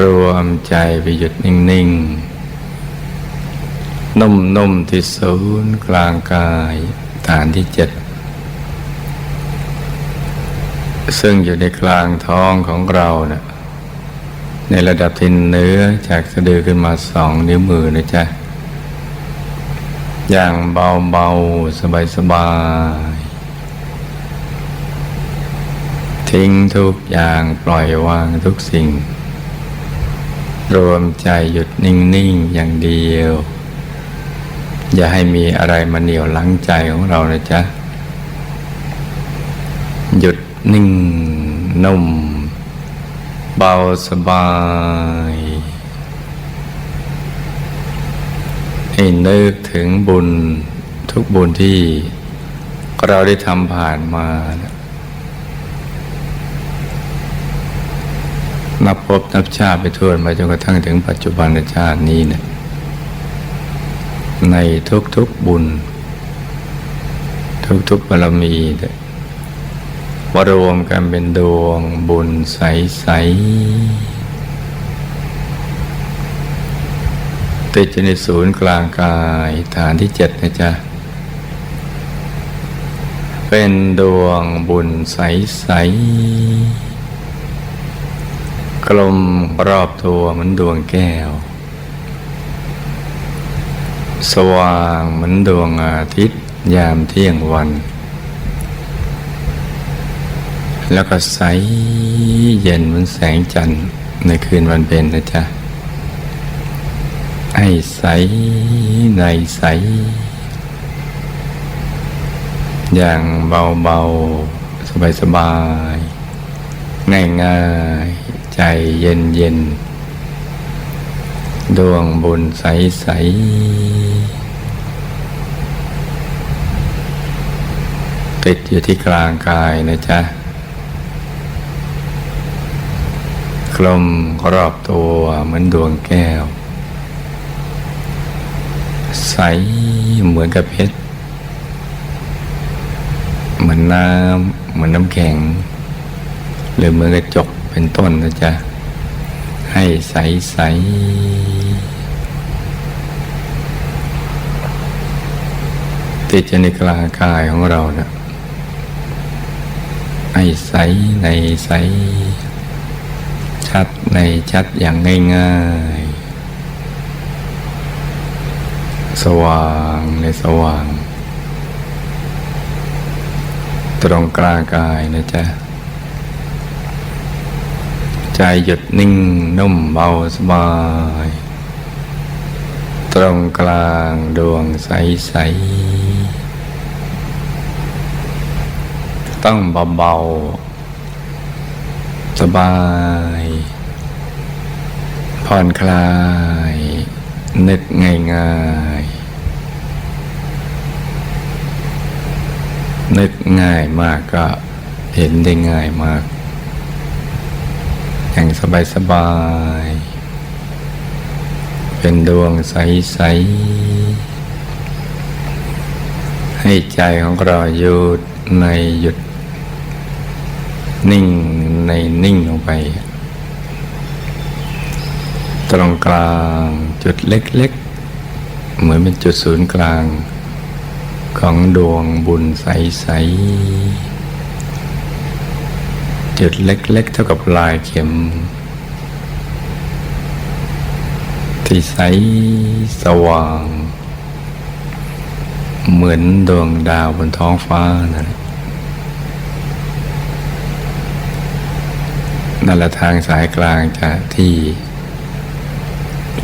รวมใจไปหยุดนิ่งๆ นุ่มๆที่ศูนย์กลางกายฐานที่เจ็ด ซึ่งอยู่ในกลางท้องของเราเนะ่ะในระดับที่เนื้อจากสะดือขึ้นมาสองนิ้วมือนะจ๊ะ อย่างเบาๆ สบายๆทิ้งทุกอย่างปล่อยวางทุกสิ่ง รวมใจหยุดนิ่ง ๆ อย่างเดียว อย่าให้มีอะไรมาเหนี่ยวลังใจของเรานะจ๊ะ หยุดนิ่งนุ่ม เบาสบายให้นึกถึงบุญทุกบุญที่เราได้ทำผ่านมานะ นับพบนับชาติไปทวนมาจนกระทั่งถึงปัจจุบันชาตินี้เนะี่ยในทุกๆบุญ ทุกๆบารมีเนี่ยมารวมกันเป็นดวงบุญใส ๆ ติดอยู่ในศูนย์กลางกายฐานที่เจ็ดนะจ๊ะ เป็นดวงบุญใสๆก ลมรอบตัวเหมือนดวงแก้ว สว่างเหมือนดวงอาทิตย์ยามเที่ยงวัน แล้วก็ใสเย็นเหมือนแสงจันทร์ในคืนวันเพ็ญนะจ๊ะให้ใสในใส อย่างเบาๆ สบายๆ ง่ายๆ ใจเย็นๆดวงบุญใสๆติดอยู่ที่กลางกายนะจ๊ะ กลมรอบตัวเหมือนดวงแก้ว ใสเหมือนกับเพชร เหมือนน้ำ เหมือนน้ำแข็ง หรือเหมือนกระจก เป็นต้นนะจ๊ะ ให้ใสใสติดอยู่ในกลางกายของเรานะให้ใสในใส ชัดในชัดอย่างง่ายๆ สว่างในสว่าง ตรงกลางกายนะจ๊ะ ใจหยุดนิ่งนุ่มเบาสบาย ตรงกลางดวงใส ๆ ต้องเบาๆสบาย ผ่อนคลาย นึกง่ายๆนึกง่ายมากก็เห็นได้ง่ายมาก อย่างสบายสบาย เป็นดวงใส ๆ ให้ใจของเราหยุดในหยุด นิ่งในนิ่งลงไป ตรงกลางจุดเล็ก ๆ เหมือนเป็นจุดศูนย์กลาง ของดวงบุญใส ๆ จุดเล็ก ๆ เท่ากับลายเข็ม ที่ใสสว่าง เหมือนดวงดาวบนท้องฟ้านั่นแหละนั่นแหละทางสายกลางจะที่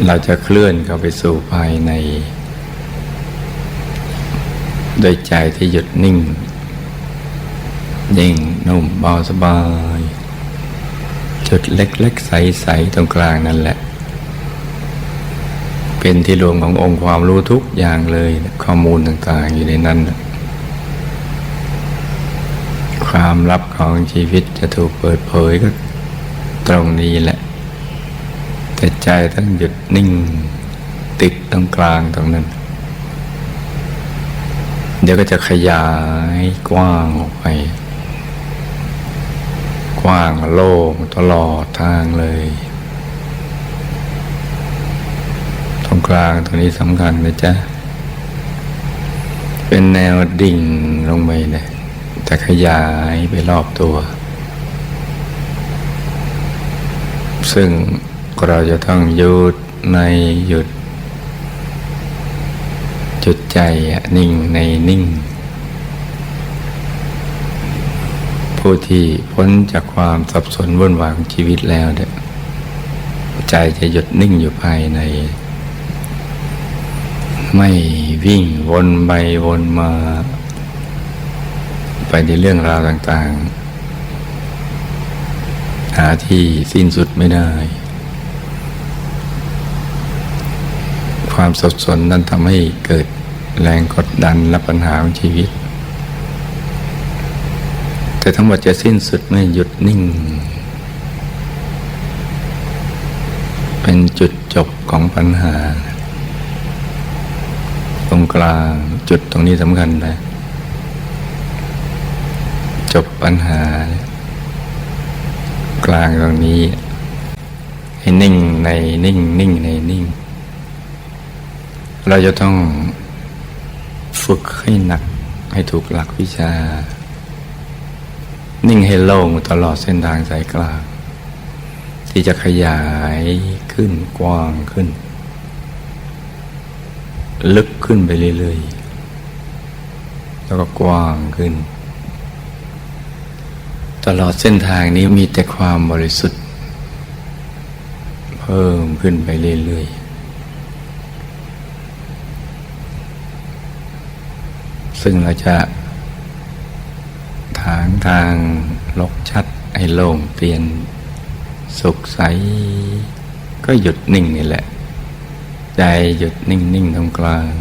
เราจะเคลื่อนเข้าไปสู่ภายใน โดยใจที่หยุดนิ่ง ยิ่งนุ่มเบาสบาย จุดเล็กๆ ใส ๆ ตรงกลางนั่นแหละ เป็นที่รวมขององค์ความรู้ทุกอย่างเลย ข้อมูลต่างๆ อยู่ในนั้น ความลับของชีวิตจะถูกเปิดเผยก็ตรงนี้แหละ แต่ใจต้องหยุดนิ่งติดตรงกลางตรงนั้นเดี๋ยวก็จะขยายกว้างออกไป กว้างโล่งตลอดทางเลย ตรงกลางตรงนี้สำคัญนะจ๊ะ เป็นแนวดิ่งลงไปยแต่ขยายไปรอบตัว ซึ่งเราจะต้องหยุดในหยุด จุดใจนิ่งในนิ่ง ผู้ที่พ้นจากความสับสนวุ่นวายของชีวิตแล้วเนี่ยใจจะหยุดนิ่งอยู่ภายใน ไม่วิ่งวนไปวนมา ไปในเรื่องราวต่างๆ หาที่สิ้นสุดไม่ได้ ความสดสนนั้นทำให้เกิดแรงกดดันและปัญหาของชีวิต แต่ทั้งหมดจะสิ้นสุดเมื่อหยุดนิ่ง เป็นจุดจบของปัญหา ตรงกลางจุดตรงนี้สำคัญนะจบปัญหา กลางตรงนี้ให้นิ่งในนิ่งนิ่งในนิ่ง เราจะต้องฝึกให้หนักให้ถูกหลักวิชา นิ่งให้โล่งตลอดเส้นทางสายกลาง ที่จะขยายขึ้นกว้างขึ้น ลึกขึ้นไปเรื่อยๆ แล้วก็กว้างขึ้น ตลอดเส้นทางนี้มีแต่ความบริสุทธิ์ เพิ่มขึ้นไปเรื่อยๆซึ่งเราจะางทางลกชัดให้โล่งเปลี่ยน สุขใส ก็หยุดนิ่งนี่แหละ ใจหยุดนิ่งนิ่งตรงกลาง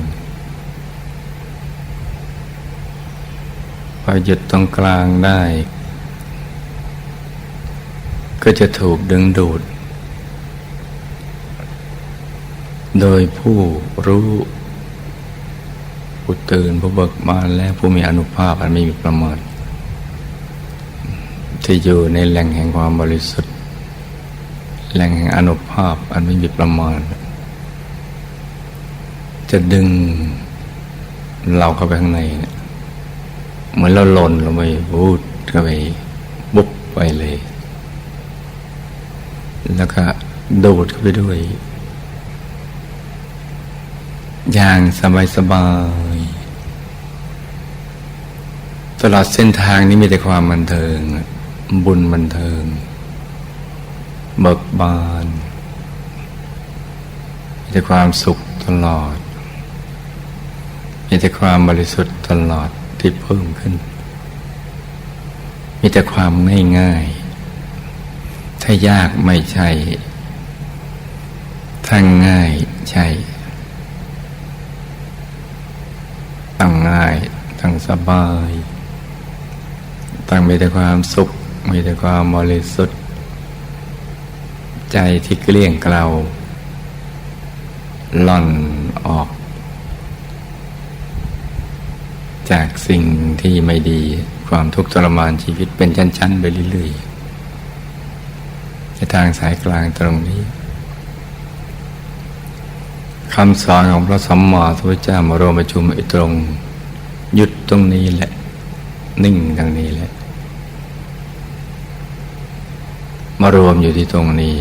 พอหยุดตรงกลางได้ ก็จะถูกดึงดูด โดยผู้รู้ผู้ตื่นผู้เบิกบานและผู้มีอนุภาพอันไม่มีประมาณ ที่อยู่ในแหล่งแห่งความบริสุทธิ์ แหล่งแห่งอนุภาพอันไม่มีประมาณ จะดึงเราเข้าไปข้างในเนี่ยเหมือนเราหล่นลงไปวูดเข้าไปบุบไปเลย แล้วก็ดูดเข้าไปด้วย อย่างสบายสบายตลอดเส้นทางนี้มีแต่ความบันเทิง บุญบันเทิง เบิกบานมีแต่ความสุขตลอดมีแต่ความบริสุทธิ์ตลอดที่เพิ่มขึ้น มีแต่ความง่ายๆ ถ้ายากไม่ใช่ถ้าง่ายใช่ตั้งง่ายตั้งสบายตั้งมีแต่ความสุข มีแต่ความบริสุทธิ์ ใจที่เกลี้ยงเกลาล่อนออก จากสิ่งที่ไม่ดีความทุกข์ทรมานชีวิตเป็นชั้น ๆ ไปเรื่อยๆในทางสายกลางตรงนี้คำสอนของพระสัมมาสัมพุทธเจ้ามารวมประชุมไอ้ตรง หยุดตรงนี้แหละ นิ่งตรงนี้แหละ มารวมอยู่ที่ตรงนี้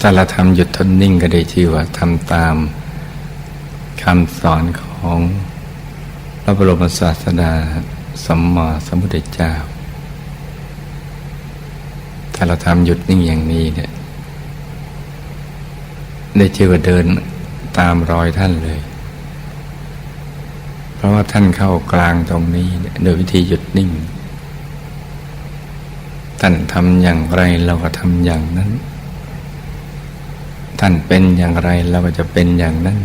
ถ้าเราทำหยุดทนนิ่งก็ได้ชื่อว่าทำตามคำสอนของพระบรมศาสดาสัมมาสัมพุทธเจ้า ถ้าเราทำหยุดนิ่งอย่างนี้เนี่ยได้ชื่อว่าเดินตามรอยท่านเลย เพราะว่าท่านเข้ากลางตรงนี้โดยวิธีหยุดนิ่ง ท่านทำอย่างไรเราก็ทำอย่างนั้น ท่านเป็นอย่างไรเราก็จะเป็นอย่างนั้น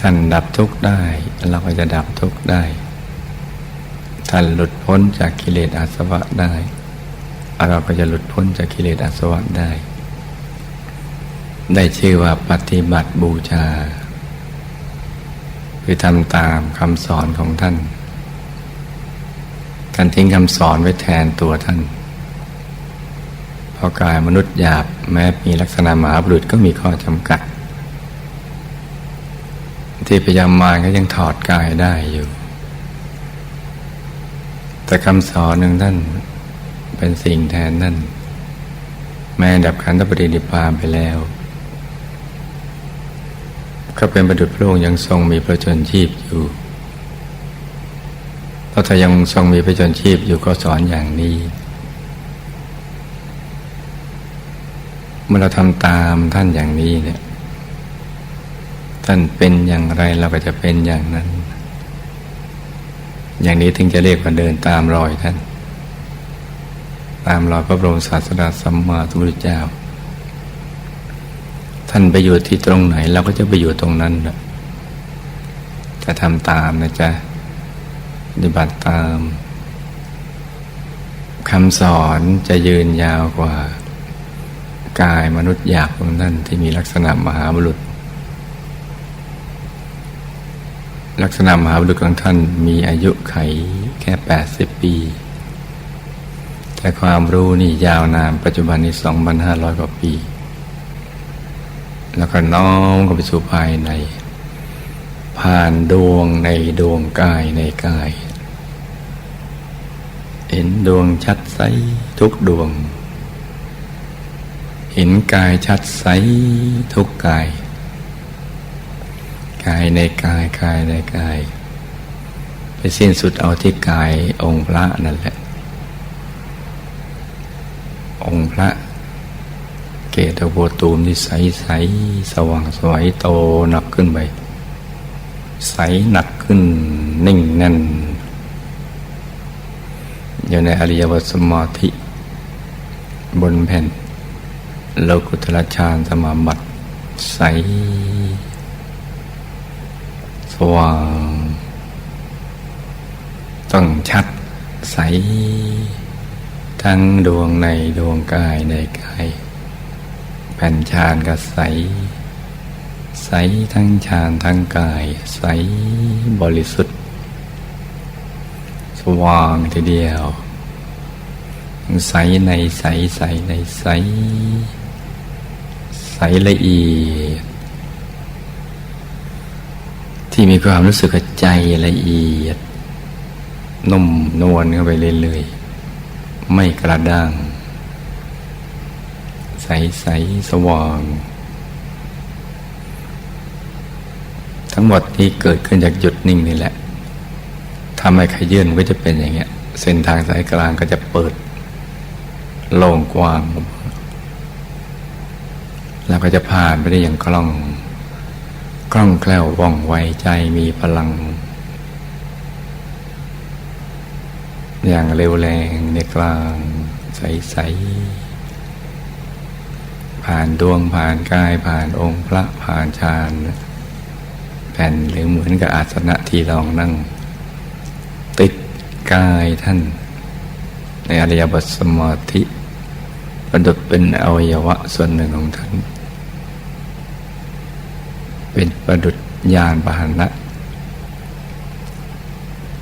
ท่านดับทุกข์ได้เราก็จะดับทุกข์ได้ท่านหลุดพ้นจากกิเลสอาสวะได้เราก็จะหลุดพ้นจากกิเลสอาสวะได้ ได้ชื่อว่าปฏิบัติบูชา คือทำตามคำสอนของท่าน การทิ้งคำสอนไว้แทนตัวท่าน เพราะกายมนุษย์หยาบแม้มีลักษณะหมาบุรุษก็มีข้อจำกัด ที่พยายามมาก็ยังถอดกายได้อยู่ แต่คำสอนหนึ่งท่านเป็นสิ่งแทนนั่น แม้ดับขันธปรินิพพานไปแล้ว ก็เป็นประดุจพระองค์ยังทรงมีพระชนชีพอยู่เพราะถ้ายังทรงมีพระชนชีพอยู่ก็สอนอย่างนี้ เมื่อเราทำตามท่านอย่างนี้เนี่ย ท่านเป็นอย่างไรเราก็จะเป็นอย่างนั้น อย่างนี้ถึงจะเรียกว่าเดินตามรอยท่าน ตามรอยพระบรมศาสดาสัมมาสัมพุทธเจ้า ท่านไปอยู่ที่ตรงไหน เราก็จะไปอยู่ตรงนั้นแหละจะทำตามนะจ๊ะปฏิบัติตามคำสอนจะยืนยาวกว่า กายมนุษย์หยาบของท่านที่มีลักษณะมหาบุรุษ ลักษณะมหาบุรุษของท่านมีอายุไขแค่แปดสิบปี แต่ความรู้นี่ยาวนานปัจจุบันนี้สองพันห้าร้อยกว่าปี แล้วก็น้อมเข้าไปสู่ภายใน ผ่านดวงในดวงกายในกาย เห็นดวงชัดใสทุกดวง เห็นกายชัดใสทุกกาย กายในกายกายในกาย ไปสิ้นสุดเอาที่กายองค์พระนั่นแหละ องค์พระ เกตโบตูมที่ใสใสสว่างสวยโตหนักขึ้นไป ใสหนักขึ้นนิ่งแน่น อยู่ในอริยวัสมาธิ บนแผ่นโลกุตละฌานสมาบัติใส สว่าง ต้องชัดใส ทั้งดวงในดวงกายในกาย ผ่นฌานก็ใส ใสทั้งฌานทั้งกาย ใสบริสุทธิ์ สว่างทีเดียว ใสในใสใสในใส ใสละเอียด ที่มีความรู้สึกใจละเอียด นุ่มนวลเข้าไปเรื่อยๆ ไม่กระด้าง ใสใสสว่าง ทั้งหมดนี้เกิดขึ้นจากหยุดนิ่งนี่แหละทำให้ขยื่นก็จะเป็นอย่างเงี้ย เส้นทางสายกลางก็จะเปิด โล่งกว้าง แล้วก็จะผ่านไปได้อย่างคล่อง คล่องแคล่วว่องไวใจมีพลัง อย่างเร็วแรงในกลางใสๆ ผ่านดวงผ่านกายผ่านองค์พระผ่านฌานแผ่นหรือเหมือนกับอาสนะที่รองนั่ง ติดกายท่าน ในอริยบทสมาธิ ประดุจเป็นอวัยวะส่วนหนึ่งของท่าน เป็นประดุจญาณปหานะ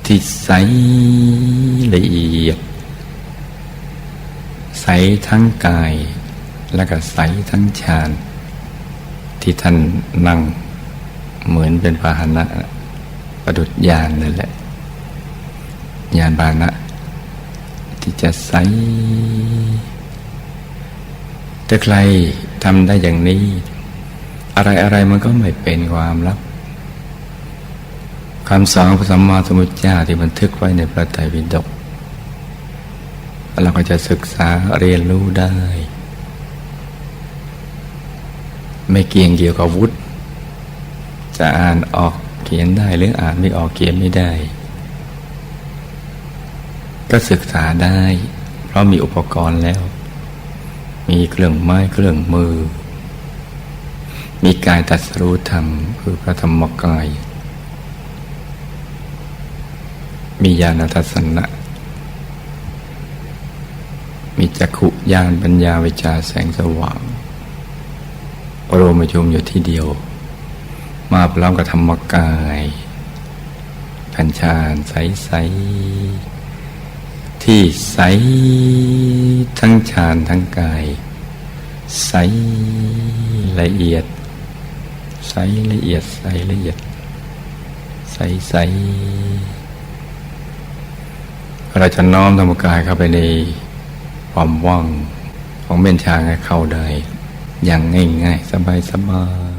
ที่ใสละเอียด ใสทั้งกาย และก็ใสทั้งฌาน ที่ท่านนั่งเหมือนเป็นพาหนะประดุจญาณนั่นแหละญาณพานะ ที่จะใสแต่ใครทำได้อย่างนี้ อะไรอะไรมันก็ไม่เป็นความลับคำสอนพระสัมมาสัมพุทธเจ้าที่บันทึกไว้ในพระไตรปิฎกเราก็จะศึกษาเรียนรู้ได้ ไม่เกี่ยงเกี่ยวกับวุฒิจะอ่านออกเขียนได้หรืออ่านไม่ออกเขียนไม่ได้ ก็ศึกษาได้ เพราะมีอุปกรณ์แล้ว มีเครื่องไม้เครื่องมือ มีกายตัดสรู้ธรรม คือพระธรรมกาย มีญาณทัศนะมีจักขุญาณปัญญาวิชาแสงสว่าง รวมประชุมอยู่ที่เดียว มาพร้อมกับธรรมกายพัญชานใสๆที่ใสทั้งฌานทั้งกาย ใสละเอียด ใสละเอียด ใสละเอียด ใสใสเราจะน้อมธรรมกายเข้าไปในความว่างของเบญชางให้เข้าได้ อย่างง่ายๆ สบายๆ